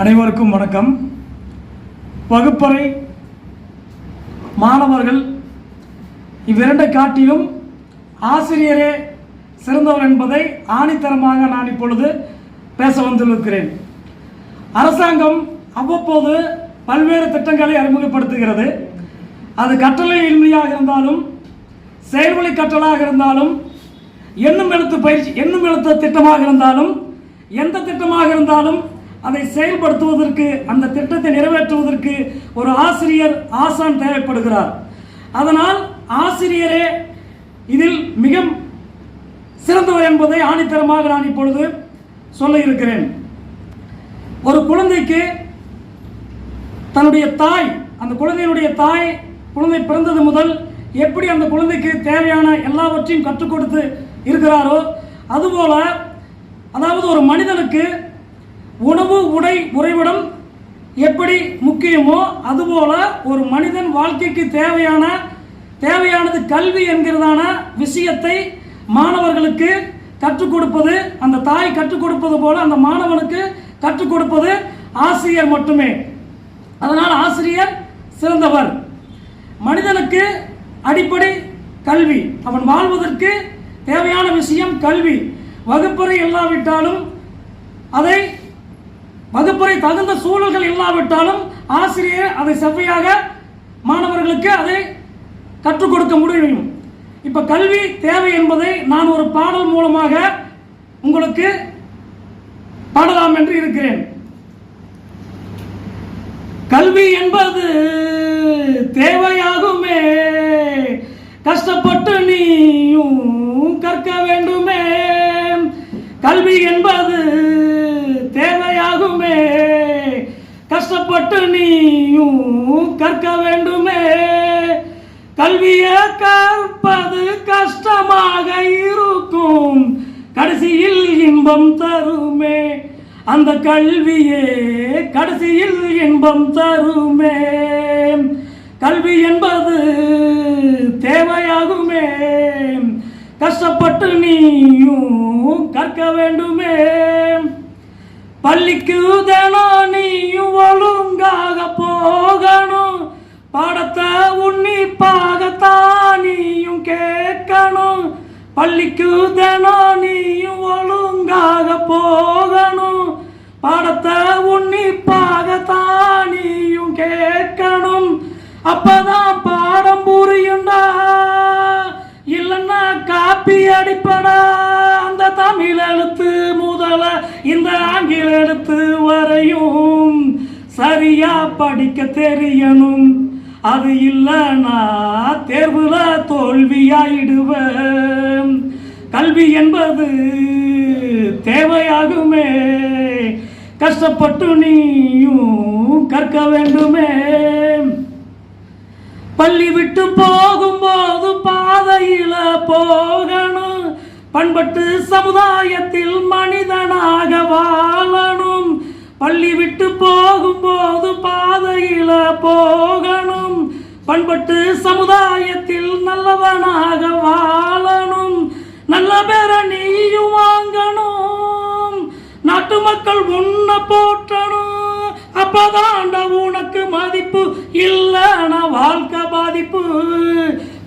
அனைவருக்கும் வணக்கம். வகுப்பறை மாணவர்கள் இவ்விரண்டை காட்டிலும் ஆசிரியரே சிறந்தவர் என்பதை ஆணித்தரமாக நான் இப்பொழுது பேச வந்திருக்கிறேன் அரசாங்கம் அவ்வப்போது பல்வேறு திட்டங்களை அறிமுகப்படுத்துகிறது. அது கட்டளை எளிமையாக இருந்தாலும் செயல்வழி கற்றலாக இருந்தாலும் எண்ணும் எழுத்து பயிற்சி எண்ணும் எழுத்து திட்டமாக இருந்தாலும் எந்த திட்டமாக இருந்தாலும் அதை செயல்படுத்துவதற்கு அந்த திட்டத்தை நிறைவேற்றுவதற்கு ஒரு ஆசிரியர் ஆசான் தேவைப்படுகிறார். அதனால் ஆசிரியரே இதில் மிக சிறந்தவர் என்பதை ஆணித்தரமாக நான் இப்பொழுது சொல்ல இருக்கிறேன். ஒரு குழந்தைக்கு தன்னுடைய தாய் அந்த குழந்தையினுடைய தாய் குழந்தை பிறந்தது முதல் எப்படி அந்த குழந்தைக்கு தேவையான எல்லாவற்றையும் கற்றுக் கொடுத்து இருக்கிறாரோ அதுபோல அதாவது ஒரு மனிதனுக்கு உணவு உடை உறைவிடம் எப்படி முக்கியமோ அதுபோல ஒரு மனிதன் வாழ்க்கைக்கு தேவையான தேவையானது கல்வி என்கிறதான விஷயத்தை மாணவர்களுக்கு கற்றுக் கொடுப்பது அந்த தாய் கற்றுக் கொடுப்பது போல அந்த மாணவனுக்கு கற்றுக் கொடுப்பது ஆசிரியர் மட்டுமே. அதனால் ஆசிரியர் சிறந்தவர். மனிதனுக்கு அடிப்படை கல்வி. அவன் வாழ்வதற்கு தேவையான விஷயம் கல்வி. வகுப்பறை இல்லாவிட்டாலும் அதை வகுப்பறை தகுந்த சூழல்கள் இல்லாவிட்டாலும் ஆசிரியர் அதை செவ்வையாக மாணவர்களுக்கு அதை கற்றுக் கொடுக்க முடியும். இப்ப கல்வி தேவை என்பதை நான் ஒரு பாடல் மூலமாக உங்களுக்கு பாடலாம் என்று இருக்கிறேன். கல்வி என்பது தேவையாகுமே. கஷ்டப்பட்டு நீயும் கற்க வேண்டுமே. கல்வி என்பது கஷ்டப்பட்டு நீயும் கற்க வேண்டுமே. கல்வியை கற்பது கஷ்டமாக இருக்கும். கடைசியில் இன்பம் தருமே. அந்த கல்வியே கடைசியில் இன்பம் தருமே. கல்வி என்பது தேவையாகுமே. கஷ்டப்பட்டு நீயும் கற்க வேண்டுமே. பள்ளிக்கு தினம் நீயும் ஒழுங்காக போகணும். படத்தை உன்னிப்பாகத்தான் நீயும் கேட்கணும். பள்ளிக்கு தினம் நீயும் ஒழுங்காக போகணும். படத்தை உன்னிப்பாகத்தான் நீயும் கேட்கணும். அப்பதான் பாடம் புரியுண்டா இல்லைன்னா காப்பி அடிப்படா. இந்த ஆங்கில எழுத்து வரையும் சரியா படிக்க தெரியணும். அது இல்லைன்னா தேர்வுல தோல்வியாயிடுவேன். கல்வி என்பது தேவையாகுமே. கஷ்டப்பட்டு நீயும் கற்க வேண்டுமே. பள்ளி விட்டு போகும்போது பண்பட்டு சமுதாயத்தில் மனிதனாக வாழணும். பள்ளி விட்டு போகும்போது பாதையில போகணும். பண்பட்டு சமுதாயத்தில் நல்லவனாக வாழணும். நல்ல பேர நீயும் வாங்கணும். நாட்டு மக்கள் உன்னை போற்றணும். அப்பதாண்ட உனக்கு மதிப்பு இல்லைனா வாழ்க்கை பாதிப்பு.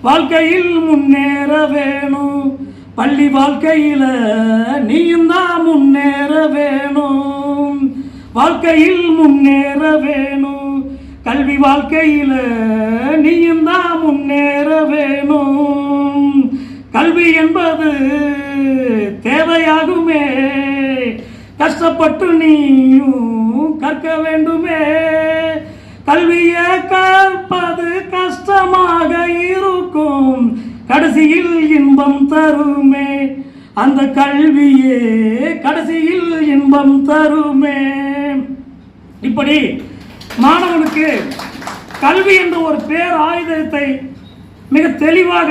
வாழ்க்கையில் முன்னேற வேணும். பள்ளி வாழ்க்கையில நீயும் தான் முன்னேற வேணும். வாழ்க்கையில் முன்னேற வேணும். கல்வி வாழ்க்கையில நீயும் தான் முன்னேற வேணும். கல்வி என்பது தேவையாகுமே. கஷ்டப்பட்டு நீயும் கற்க வேண்டுமே. கடைசியில் இன்பம் தருமே. அந்த கல்வியே கடைசியில் இன்பம் தருமே. இப்படி மாணவனுக்கு கல்வி என்ற ஒரு பேர் ஆயுதத்தை மிக தெளிவாக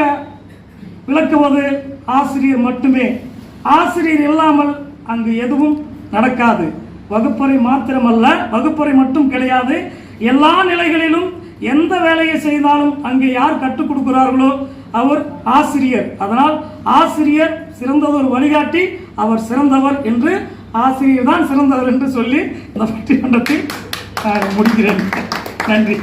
விளக்குவது ஆசிரியர் மட்டுமே. ஆசிரியர் இல்லாமல் அங்கு எதுவும் நடக்காது. வகுப்பறை மாத்திரமல்ல வகுப்பறை மட்டும் கிடையாது. எல்லா நிலைகளிலும் எந்த வேலையை செய்தாலும் அங்கே யார் கற்றுக் கொடுக்கிறார்களோ அவர் ஆசிரியர். அதனால் ஆசிரியர் சிறந்ததொரு வழிகாட்டி அவர் சிறந்தவர் என்று ஆசிரியர் தான் சிறந்தவர் என்று சொல்லி இந்த பட்டிமன்றத்தை முடிக்கிறேன். நன்றி.